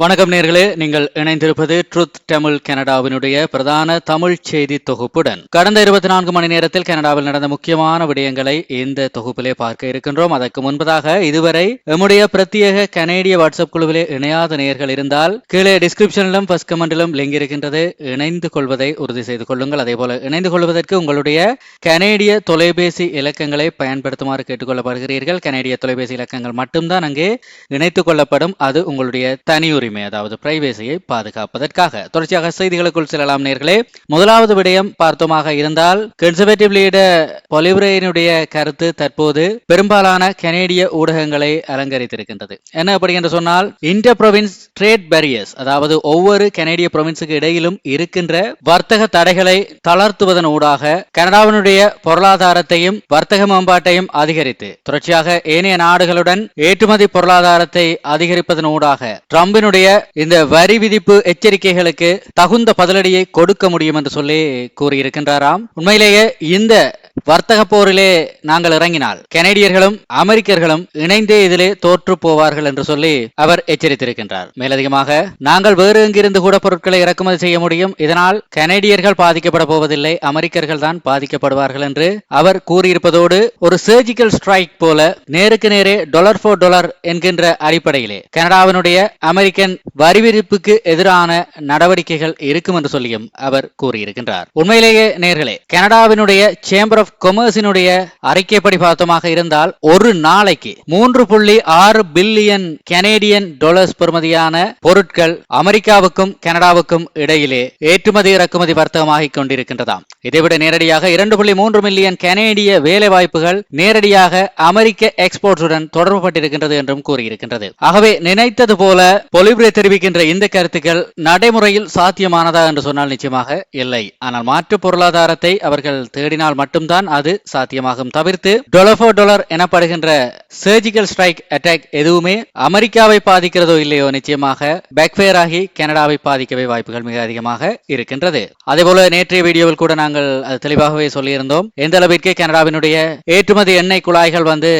வணக்கம் நேர்களே நீங்கள் இணைந்திருப்பது ட்ருத் தமிழ் கனடாவினுடைய பிரதான தமிழ் செய்தி தொகுப்புடன். கடந்த இருபத்தி நான்கு மணி நேரத்தில் கனடாவில் நடந்த முக்கியமான விடயங்களை இந்த தொகுப்பிலே பார்க்க இருக்கின்றோம். அதற்கு முன்பதாக இதுவரை நம்முடைய பிரத்யேக கனேடிய வாட்ஸ்அப் குழுவிலே இணையாத நேர்கள் இருந்தால் கீழே டிஸ்கிரிப்ஷனிலும் ஃபர்ஸ்ட் கமெண்டிலும் லிங்க் இருக்கின்றது. இணைந்து கொள்வதை உறுதி செய்து கொள்ளுங்கள். அதே போல இணைந்து கொள்வதற்கு உங்களுடைய கனேடிய தொலைபேசி இலக்கங்களை பயன்படுத்துமாறு கேட்டுக்கொள்ளப்படுகிறீர்கள். கனேடிய தொலைபேசி இலக்கங்கள் மட்டும்தான் அங்கே இணைத்துக் கொள்ளப்படும். அது உங்களுடைய தனி உரிமை அதாவது பிரைவேசியை பாதுகாப்பதற்காக. தொடர்ச்சியாக செய்திகளுக்குள் செல்லலாம் நேர்களே. முதலாவது விடயம் பார்த்தோமாக இருந்தால் கன்சர்வேட்டிவ் லீடர் பொலிவுரையினுடைய கருத்து தற்போது பெரும்பாலான கனேடிய ஊடகங்களை அலங்கரித்திருக்கின்றது. என்ன அப்படி என்று சொன்னால் இன்டர் ப்ரொவின்ஸ் ட்ரேட் பேரியர்ஸ் அதாவது ஒவ்வொரு கனேடிய ப்ரொவின்ஸுக்கு இடையிலும் இருக்கின்ற வர்த்தக தடைகளை தளர்த்துவதன் ஊடாக கனடாவினுடைய பொருளாதாரத்தையும் வர்த்தக மேம்பாட்டையும் அதிகரித்து தொடர்ச்சியாக ஏனைய நாடுகளுடன் ஏற்றுமதி பொருளாதாரத்தை அதிகரிப்பதன் ஊடாக ட்ரம்பினுடைய இந்த வரி விதிப்பு எச்சரிக்கைகளுக்கு தகுந்த பதிலடியை கொடுக்க முடியும் என்று சொல்லி கூறியிருக்கின்றாராம். உண்மையிலேயே இந்த வர்த்தக போரிலே நாங்கள் இறங்கினால் கனேடியர்களும் அமெரிக்கர்களும் இணைந்தே இதிலே தோற்று போவார்கள் என்று சொல்லி அவர் எச்சரித்திருக்கின்றார். மேலதிகமாக நாங்கள் வேறு எங்கிருந்து கூட பொருட்களை இறக்குமதி செய்ய முடியும். இதனால் கனேடியர்கள் பாதிக்கப்பட போவதில்லை அமெரிக்கர்கள் தான் பாதிக்கப்படுவார்கள் என்று அவர் கூறியிருப்பதோடு ஒரு சர்ஜிக்கல் ஸ்ட்ரைக் போல நேருக்கு நேரே டொலர் ஃபோர் டொலர் என்கின்ற அடிப்படையிலே கனடாவினுடைய அமெரிக்கன் வரிவிதிப்புக்கு எதிரான நடவடிக்கைகள் இருக்கும் என்று சொல்லியும் அவர் கூறியிருக்கின்றார். உண்மையிலேயே நேர்களே கனடாவினுடைய சேம்பர் ஆஃப் கொமர்ஸினுடைய அறிக்கைப்படி பார்த்தோமாக இருந்தால் ஒரு நாளைக்கு மூன்று புள்ளி ஆறு பில்லியன் கனேடியன் டாலர்ஸ் பெறுமதியான பொருட்கள் அமெரிக்காவுக்கும் கனடாவுக்கும் இடையிலே ஏற்றுமதி இறக்குமதி வர்த்தகமாகிக் கொண்டிருக்கின்றதாம். இதைவிட நேரடியாக இரண்டு புள்ளி மூன்று மில்லியன் கனேடிய வேலை வாய்ப்புகள் நேரடியாக அமெரிக்க எக்ஸ்போர்ட்ஸுடன் தொடர்புபட்டிருக்கின்றது என்றும் கூறியிருக்கின்றது. ஆகவே நினைத்தது போல பொலிபுரை தெரிவிக்கின்ற இந்த கருத்துக்கள் நடைமுறையில் சாத்தியமானதா என்று சொன்னால் நிச்சயமாக இல்லை. ஆனால் மாற்று பொருளாதாரத்தை அவர்கள் தேடினால் மட்டும் மட்டும்தான் அது சாத்தியமாகும். தவிர்த்து டொலர் டொலர் எனப்படுகின்ற சர்ஜிக்கல் ஸ்ட்ரைக் அட்டாக் எதுவுமே அமெரிக்காவை பாதிக்கிறதோ இல்லையோ நிச்சயமாக பேக்ஃபயர் ஆகி கனடாவை பாதிக்கவே வாய்ப்புகள் மிக அதிகமாக இருக்கின்றது. அதேபோல நேற்றைய வீடியோவில் கூட நாங்கள் தெளிவாகவே சொல்லியிருந்தோம். எந்த அளவிற்கு கனடாவினுடைய ஏற்றுமதி எண்ணெய் குழாய்கள் வந்து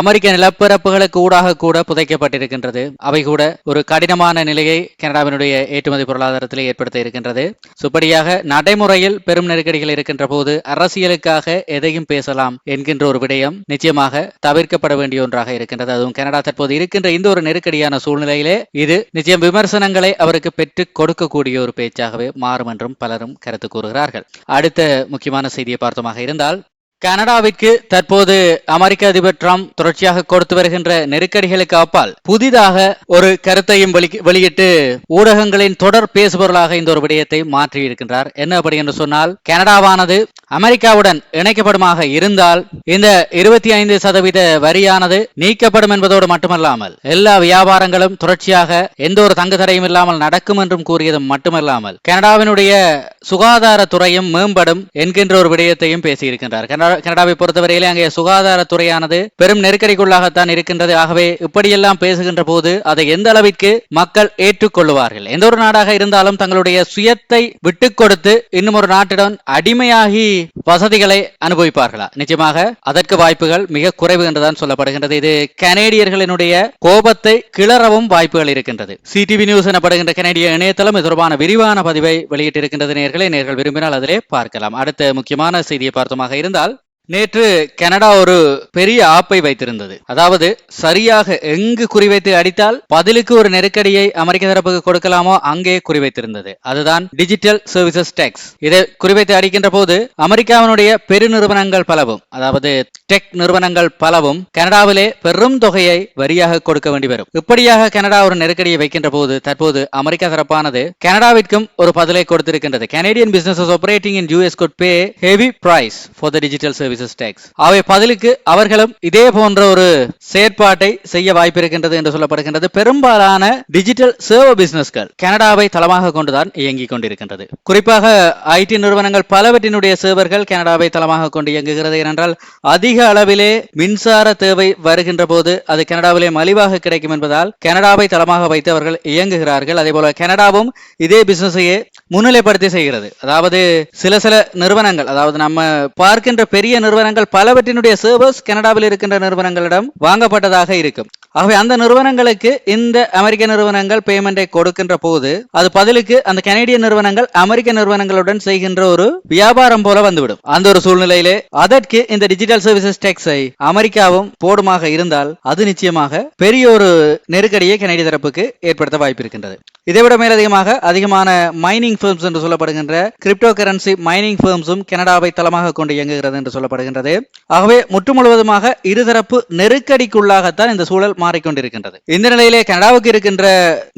அமெரிக்க நிலப்பரப்புகளுக்கு ஊடாக கூட புதைக்கப்பட்டிருக்கின்றது அவை கூட ஒரு கடினமான நிலையை கனடாவினுடைய ஏற்றுமதி பொருளாதாரத்தில் ஏற்படுத்த இருக்கின்றது. சுப்படியாக நடைமுறையில் பெரும் நெருக்கடிகள் இருக்கின்ற போது அரசியலுக்காக எதையும் பேசலாம் என்கின்ற ஒரு விடயம் நிச்சயமாக தவிர்க்கப்பட வேண்டிய ஒன்றாக இருக்கின்றது. அதுவும் கனடா தற்போது இருக்கின்ற இந்த ஒரு நெருக்கடியான சூழ்நிலையிலே இது நிச்சயம் விமர்சனங்களை அவருக்கு பெற்றுக் கொடுக்கக்கூடிய ஒரு பேச்சாகவே மாறும் என்றும் பலரும் கருத்து கூறுகிறார்கள். அடுத்த முக்கியமான செய்தியை பார்த்தோமாக இருந்தால் கனடாவிற்கு தற்போது அமெரிக்க அதிபர் டிரம்ப் தொடர்ச்சியாக கொடுத்து வருகின்ற நெருக்கடிகளுக்கு அப்பால் புதிதாக ஒரு கருத்தையும் வெளியிட்டு ஊடகங்களின் தொடர் பேசுபொருளாக இந்த ஒரு விடயத்தை மாற்றியிருக்கின்றார். என்ன அப்படி என்று சொன்னால் கனடாவானது அமெரிக்காவுடன் இணைக்கப்படுமாக இருந்தால் இந்த இருபத்தி ஐந்து சதவீத வரியானது நீக்கப்படும் என்பதோடு மட்டுமல்லாமல் எல்லா வியாபாரங்களும் தொடர்ச்சியாக எந்த ஒரு தங்கு தடையும் இல்லாமல் நடக்கும் என்றும் கூறியதும் மட்டுமல்லாமல் கனடாவினுடைய சுகாதாரத்துறையும் மேம்படும் என்கின்ற ஒரு விடயத்தையும் பேசியிருக்கின்றார். கனடா கனடாவை பொறுத்தவரையிலே அங்கே சுகாதாரத்துறையானது பெரும் நெருக்கடிக்குள்ளாகத்தான் இருக்கின்றது. ஆகவே இப்படியெல்லாம் பேசுகின்ற போது அதை எந்த அளவிற்கு மக்கள் ஏற்றுக்கொள்வார்கள் எந்த ஒரு நாடாக இருந்தாலும் தங்களுடைய சுயத்தை விட்டுக் கொடுத்து இன்னும் ஒரு நாட்டிடம் அடிமையாகி வசதிகளை அனுபவிப்பார்களா? நிச்சயமாக அதற்கு வாய்ப்புகள் மிக குறைவு என்றுதான் சொல்லப்படுகின்றது. இது கனேடியர்களினுடைய கோபத்தை கிளறவும் வாய்ப்புகள் இருக்கின்றது. சிடிவி நியூஸ் எனப்படுகின்ற கனேடிய இணையதளம் இது தொடர்பான விரிவான பதிவை வெளியிட்டிருக்கின்றது நேர்களை. நேர்கள் விரும்பினால் அதிலே பார்க்கலாம். அடுத்த முக்கியமான செய்தியை பார்த்தமாக இருந்தால் நேற்று கனடா ஒரு பெரிய ஆப்பை வைத்திருந்தது. அதாவது சரியாக எங்கு குறிவைத்து அடித்தால் பதிலுக்கு ஒரு நெருக்கடியை அமெரிக்க தரப்புக்கு கொடுக்கலாமோ அங்கே குறிவைத்திருந்தது. அதுதான் டிஜிட்டல் சர்வீசஸ் டேக்ஸ் இதை குறிவைத்து அடிக்கின்ற போது அமெரிக்காவினுடைய பெருநிறுவனங்கள் பலவும் அதாவது டெக் நிறுவனங்கள் பலவும் கனடாவிலே பெரும் தொகையை வரியாக கொடுக்க வேண்டி வரும். இப்படியாக கனடா ஒரு நெருக்கடியை வைக்கின்ற போது தற்போது அமெரிக்கா தரப்பானது கனடாவிற்கும் ஒரு பதிலை கொடுத்திருக்கின்றது. Canadian business operating in US could pay heavy price for the digital service services tax அவை பதிலுக்கு அவர்களும் இதே போன்ற ஒரு செயற்பாட்டை செய்ய வாய்ப்பிருக்கின்றது என்று சொல்லப்படுகின்றது. பெரும்பாலான டிஜிட்டல் சர்வ பிசினஸ்கள் கனடாவை தளமாக கொண்டுதான் இயங்கிக் கொண்டிருக்கின்றது. குறிப்பாக ஐடி நிறுவனங்கள் பலவற்றினுடைய சேவர்கள் கனடாவை தளமாக கொண்டு இயங்குகிறது. ஏனென்றால் அதிக அளவிலே மின்சார தேவை வருகின்ற போது அது கனடாவிலே மலிவாக கிடைக்கும் என்பதால் கனடாவை தளமாக வைத்து அவர்கள் இயங்குகிறார்கள். அதே போல கனடாவும் இதே பிசினஸையே முன்னிலைப்படுத்தி செய்கிறது. அதாவது சில சில நிறுவனங்கள் அதாவது நம்ம பார்க்கின்ற பெரிய நிறுவனங்கள் பலவற்றினுடைய சர்வர்ஸ் கனடாவில் இருக்கின்ற நிறுவனங்களிடம் வாங்கப்பட்டதாக இருக்கும். ஆகவே அந்த நிறுவனங்களுக்கு இந்த அமெரிக்க நிறுவனங்கள் பேமெண்டை கொடுக்கின்ற போது அது பதிலுக்கு அந்த கனேடிய நிறுவனங்கள் அமெரிக்க நிறுவனங்களுடன் செய்கின்ற ஒரு வியாபாரம் போல வந்துவிடும். அந்த ஒரு சூழ்நிலையிலே அதற்கு இந்த டிஜிட்டல் சர்வீசஸ் டேக்ஸை அமெரிக்காவும் போடுமாக இருந்தால் அது நிச்சயமாக பெரிய ஒரு நெருக்கடியை கனேடிய தரப்புக்கு ஏற்படுத்த வாய்ப்பு இருக்கின்றது இதைவிட மேலதிகமாக அதிகமான மைனிங் firms என்று சொல்லப்படுகின்ற கிரிப்டோ கரன்சி மைனிங் firmsம் கனடாவை தளமாக கொண்டு இயங்குகிறது என்று சொல்லப்படுகின்றது. ஆகவே முற்று முழுவதுமாக இருதரப்பு நெருக்கடிக்குள்ளாகத்தான் இந்த சூழல் மாறிக்கொண்டிருக்கின்றது. இந்த நிலையிலே கனடாவுக்கு இருக்கின்ற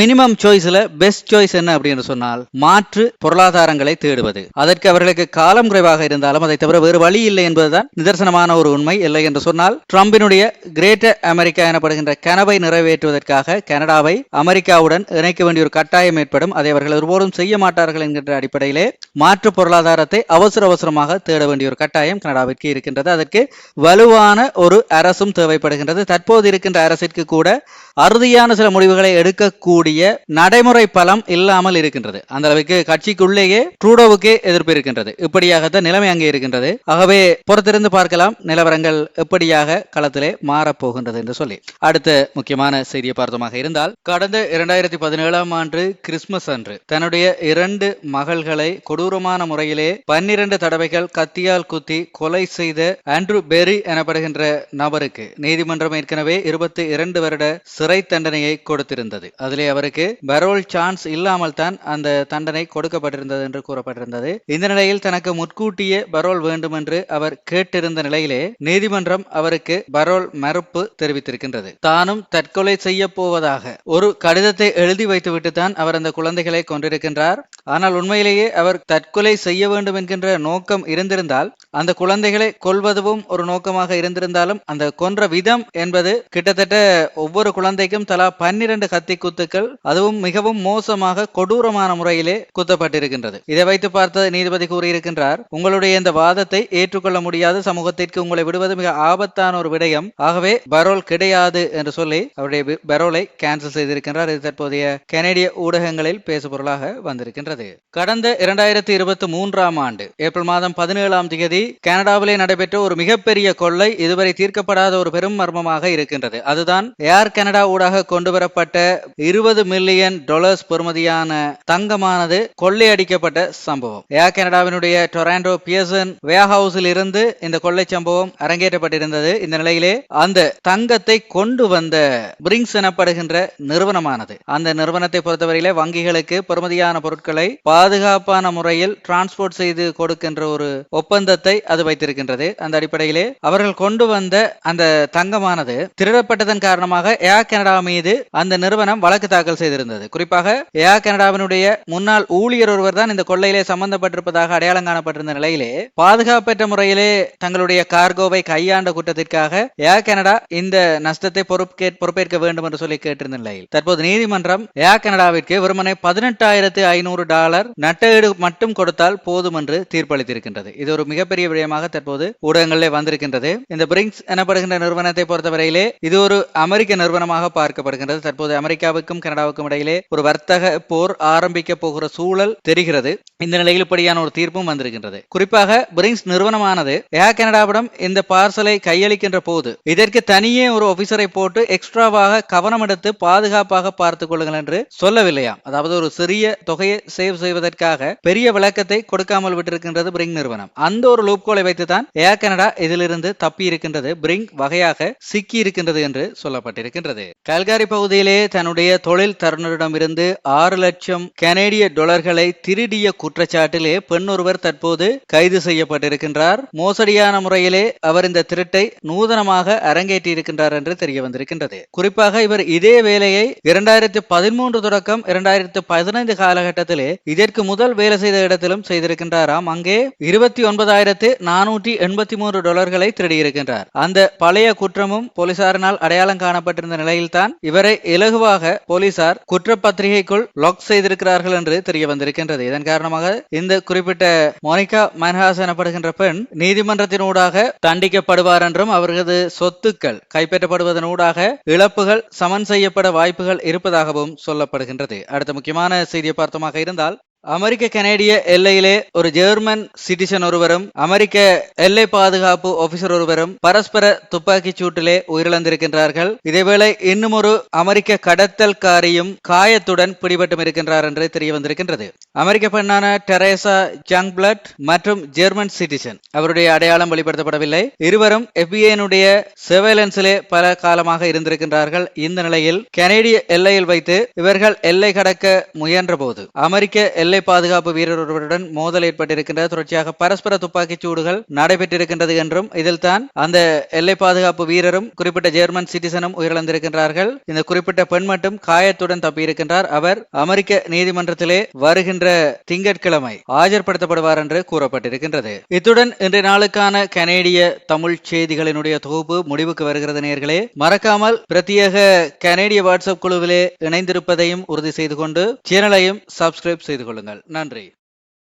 மினிமம் சாய்ஸ்ல பெஸ்ட் சாய்ஸ் என்ன அப்படின்னு சொன்னால் மாற்று பொருளாதாரங்களை தேடுவது. அதற்கு அவர்களுக்கு காலம் குறைவாக இருந்தாலும் அதை தவிர வேறு வழி இல்லை என்பதுதான் நிதர்சனமான ஒரு உண்மை இல்லை என்று சொன்னால் ட்ரம்பினுடைய கிரேட்டர் அமெரிக்கா எனப்படுகின்ற கனவை நிறைவேற்றுவதற்காக கனடாவை அமெரிக்காவுடன் இணைக்க வேண்டிய ஒரு கட்டாயம் ஏற்படும். அதை அவர்கள் ஒருபோதும் செய்ய மாட்டார்கள் என்கின்ற அடிப்படையிலே மாற்று பொருளாதாரத்தை அவசர அவசரமாக தேட வேண்டிய ஒரு கட்டாயம் கனடாவிற்கு இருக்கின்றது. அதற்கு வலுவான ஒரு அரசும் தேவைப்படுகின்றது. தற்போது இருக்கின்ற அரசிற்கு கூட அறுதியான சில முடிவுகளை எடுக்கக்கூடிய நடைமுறை பலம் இல்லாமல் இருக்கின்றது. அந்த அளவுக்கு கட்சிக்குள்ளேயே ட்ரூடோவுக்கே எதிர்ப்பு இருக்கின்றது. இப்படியாகத்தான் நிலைமை அங்கே இருக்கின்றது. ஆகவே பொறுத்திருந்து பார்க்கலாம் நிலவரங்கள் எப்படியாக களத்திலே மாறப்போகின்றது என்று சொல்லி. அடுத்த முக்கியமான செய்தியை பார்த்தமாக இருந்தால் கடந்த இரண்டாயிரத்தி பதினேழாம் ஆண்டு கிறிஸ்துமஸ் அன்று தன்னுடைய இரண்டு மகள்களை கொடூரமான முறையிலே பன்னிரண்டு தடவைகள் கத்தியால் குத்தி கொலை கொலை செய்த ஆண்ட்ரூ பெரி எனப்படுகின்ற நபருக்கு நீதிமன்றம் ஏற்கனவே இருபத்தி இரண்டு வருட சிறை தண்டனையை கொடுத்திருந்தது. அதிலே அவருக்கு பரோல் சான்ஸ் இல்லாமல் தான் அந்த தண்டனை கொடுக்கப்பட்டிருந்தது என்று கூறப்பட்டிருந்தது. இந்த நிலையில் தனக்கு முற்கூட்டிய பரோல் வேண்டும் என்று அவர் கேட்டிருந்த நிலையிலே நீதிமன்றம் அவருக்கு பரோல் மறுப்பு தெரிவித்திருக்கின்றது. தானும் தற்கொலை செய்ய போவதாக ஒரு கடிதத்தை எழுதி வைத்துவிட்டு தான் அவர் அந்த குழந்தைகளை கொண்டிருக்கின்றார் ஆனால் உண்மையிலேயே அவர் தற்கொலை செய்ய வேண்டும் என்கின்ற நோக்கம் இருந்திருந்தால் அந்த குழந்தைகள் கொள்வதும் ஒரு நோக்கமாக இருந்திருந்தாலும் அந்த கொன்ற விதம் என்பது கிட்டத்தட்ட ஒவ்வொரு குழந்தைக்கும் தலா பன்னிரண்டு கத்தி குத்துக்கள் அதுவும் மிகவும் மோசமாக கொடூரமான முறையிலே குத்தப்பட்டிருக்கின்றது. இதை வைத்து பார்த்த நீதிபதி கூறியிருக்கின்றார் உங்களுடைய இந்த வாதத்தை ஏற்றுக்கொள்ள முடியாத சமூகத்திற்கு உங்களை விடுவது மிக ஆபத்தான ஒரு விடயம். ஆகவே பரோல் கிடையாது என்று சொல்லி அவருடைய பரோலை கேன்சல் செய்திருக்கின்றார். இது தற்போதைய கனேடிய ஊடகங்களில் பேசுபொருளாக வந்திருக்கின்றது. கடந்த இரண்டாயிரத்தி இருபத்தி மூன்றாம் ஆண்டு ஏப்ரல் மாதம் பதினேழாம் தேதி கனடாவில் நடைபெற்ற ஒரு மிகப்பெரிய கொள்ளை இதுவரை தீர்க்கப்படாத ஒரு பெரும் மர்மமாக இருக்கின்றது. அதுதான் ஏர் கனடா ஊடாக கொண்டு வரப்பட்ட இருபது மில்லியன் டாலர்ஸ் பெறுமதியான தங்கமானது கொள்ளையடிக்கப்பட்ட சம்பவம். ஏர் கனடாவினுடைய டொராண்டோ பியர்சன் வேர்ஹவுஸில் இருந்து இந்த கொள்ளை சம்பவம் அரங்கேற்றப்பட்டிருந்தது. இந்த நிலையிலே அந்த தங்கத்தை கொண்டு வந்த பிரிங்ஸ் எனப்படுகின்ற நிறுவனமானது. அந்த நிறுவனத்தை பொறுத்தவரையிலே வங்கிகளுக்கு பெறுமதியான பொருட்களை பாதுகாப்பான முறையில் டிரான்ஸ்போர்ட் செய்து கொடுக்கின்ற ஒரு ஒப்பந்தத்தை அது இருக்கின்றது. அந்த அடிப்படையிலே அவர்கள் கொண்டு வந்த அந்த தங்கமானது திருடப்பட்டதன் காரணமாக ஏர் கனடா மீது அந்த நிறுவனம் வழக்கு தாக்கல் செய்திருந்தது. குறிப்பாக ஏர் கனடாவினுடைய முன்னாள் ஊழியர் ஒருவர் தான் இந்த கொள்ளையிலே சம்பந்தப்பட்டிருப்பதாக அடையாளம் காணப்பட்டிருந்த நிலையிலே பாதுகாப்பற்ற முறையிலே தங்களுடைய கார்கோவை கையாண்ட குற்றத்திற்காக ஏர் கனடா இந்த நஷ்டத்தை பொறுப்பேற்க வேண்டும் என்று சொல்லி கேட்டிருந்த நிலையில். தற்போது நீதிமன்றம் ஏர் கனடாவிற்கு வெறுமனை பதினெட்டாயிரத்து ஐநூறு டாலர் நட்டஈடு மட்டும் கொடுத்தால் போதும் என்று தீர்ப்பளித்திருக்கின்றது. இது ஒரு மிகப்பெரிய விடயமாக தற்போது ஊடகங்களிலே வந்திருக்கின்றது. இந்த பிரிங்ஸ் எனப்படுகின்ற நிறுவனத்தை பொறுத்தவரையிலே இது ஒரு அமெரிக்க நிறுவனமாக பார்க்கப்படுகின்றது. தற்போது அமெரிக்காவுக்கும் கனடாவுக்கும் இடையிலே ஒரு வர்த்தக போர் ஆரம்பிக்க போகிற சூழல் தெரிகிறது. இந்த நிலையில் இப்படியான ஒரு தீர்ப்பும் வந்திருக்கின்றது. குறிப்பாக பிரிங்ஸ் நிறுவனமானது ஏர் கனடாவிடம் இந்த பார்சலை கையளிக்கின்ற போது இதற்கு தனியே ஒரு ஆபீசரை போட்டு எக்ஸ்ட்ராவாக கவனம் எடுத்து பாதுகாப்பாக பார்த்துக் கொள்ளுங்கள் என்று சொல்லவில்லையாம் அதாவது ஒரு சிறிய தொகையை சேவ் செய்வதற்காக பெரிய விளக்கத்தை கொடுக்காமல் விட்டிருக்கின்றது பிரிங் நிறுவனம். அந்த ஒரு லூப்கோலை வைத்து வைத்துதான் ஏர் கனடா இதிலிருந்து தப்பி இருக்கின்றது பிரிங் வகையாக சிக்கி இருக்கின்றது என்று சொல்லப்பட்டிருக்கின்றது. கல்காரி பகுதியிலே தன்னுடைய தொழில் தருணரிடமிருந்து ஆறு லட்சம் கனேடிய டாலர்களை திருடிய குற்றச்சாட்டிலே பெண் ஒருவர் தற்போது கைது செய்யப்பட்டிருக்கின்றார். மோசடியான முறையிலே அவர் இந்த திருட்டை நூதனமாக அரங்கேற்றியிருக்கின்றார் என்று தெரிய வந்திருக்கின்றது குறிப்பாக இவர் இதே வேலையை இரண்டாயிரத்தி பதிமூன்று தொடக்கம் இரண்டாயிரத்தி பதினைந்து காலகட்டத்திலே இதற்கு முதல் வேலை செய்த இடத்திலும் செய்திருக்கின்றாராம். அங்கே இருபத்தி ஒன்பதாயிரத்து நானூறு நானூற்றி எண்பத்தி மூன்று டாலர்களை திருடியிருக்கின்றார். அந்த பழைய குற்றமும் போலீசாரினால் அடையாளம் காணப்பட்டிருந்த நிலையில்தான் இவரை இலகுவாக போலீசார் குற்றப்பத்திரிகைக்குள் லாக் செய்திருக்கிறார்கள் என்று தெரிய வந்திருக்கின்றது. இதன் காரணமாக இந்த குறிப்பிட்ட மோனிகா மன்ஹாஸ் எனப்படுகின்ற பெண் நீதிமன்றத்தினூடாக தண்டிக்கப்படுவார் என்றும் அவரது சொத்துக்கள் கைப்பற்றப்படுவதனூடாக இழப்புகள் சமன் செய்யப்பட வாய்ப்புகள் இருப்பதாகவும் சொல்லப்படுகின்றது. அடுத்த முக்கியமான செய்தியை பார்த்தமாக இருந்தால் அமெரிக்க கனேடிய எல்லையிலே ஒரு ஜெர்மன் சிட்டிசன் ஒருவரும் அமெரிக்க எல்லை பாதுகாப்பு ஆபீசர் ஒருவரும் பரஸ்பர துப்பாக்கிச் சூட்டிலே உயிரிழந்திருக்கின்றார்கள். இதேவேளை இன்னும் ஒரு அமெரிக்க கடத்தல்காரியும் காயத்துடன் பிடிபட்டும் இருக்கின்றார் என்று தெரிய வந்திருக்கின்றது அமெரிக்க பெண்ணான டெரேசா ஜங்பிளட் மற்றும் ஜெர்மன் சிட்டிசன் அவருடைய அடையாளம் வெளிப்படுத்தப்படவில்லை. இருவரும் எஃபிஐனுடைய சர்வேலன்ஸிலே பல காலமாக இருந்திருக்கின்றார்கள். இந்த நிலையில் கனேடிய எல்லையில் வைத்து இவர்கள் எல்லை கடக்க முயன்றபோது அமெரிக்க எல்லை பாதுகாப்பு வீரர் ஒருவருடன் மோதல் ஏற்பட்டிருக்கின்ற தொடர்ச்சியாக பரஸ்பர துப்பாக்கிச் சூடுகள் நடைபெற்றிருக்கின்றது என்றும் இதில் தான் அந்த எல்லை பாதுகாப்பு வீரரும் குறிப்பிட்ட ஜெர்மன் சிட்டிசனும் உயிரிழந்திருக்கின்றார்கள். இந்த குறிப்பிட்ட பெண் மட்டும் காயத்துடன் தப்பியிருக்கின்றார். அவர் அமெரிக்க நீதிமன்றத்திலே வருகின்ற திங்கட்கிழமை ஆஜர்படுத்தப்படுவார் என்று கூறப்பட்டிருக்கின்றது. இத்துடன் இன்றைய நாளுக்கான கனேடிய தமிழ் செய்திகளினுடைய தொகுப்பு முடிவுக்கு வருகிறது நேர்களே. மறக்காமல் பிரத்யேக கனேடிய வாட்ஸ்அப் குழுவிலே இணைந்திருப்பதையும் உறுதி செய்து கொண்டு சேனலையும் சப்ஸ்கிரைப் செய்து கொள்ளுங்கள் நன்றி.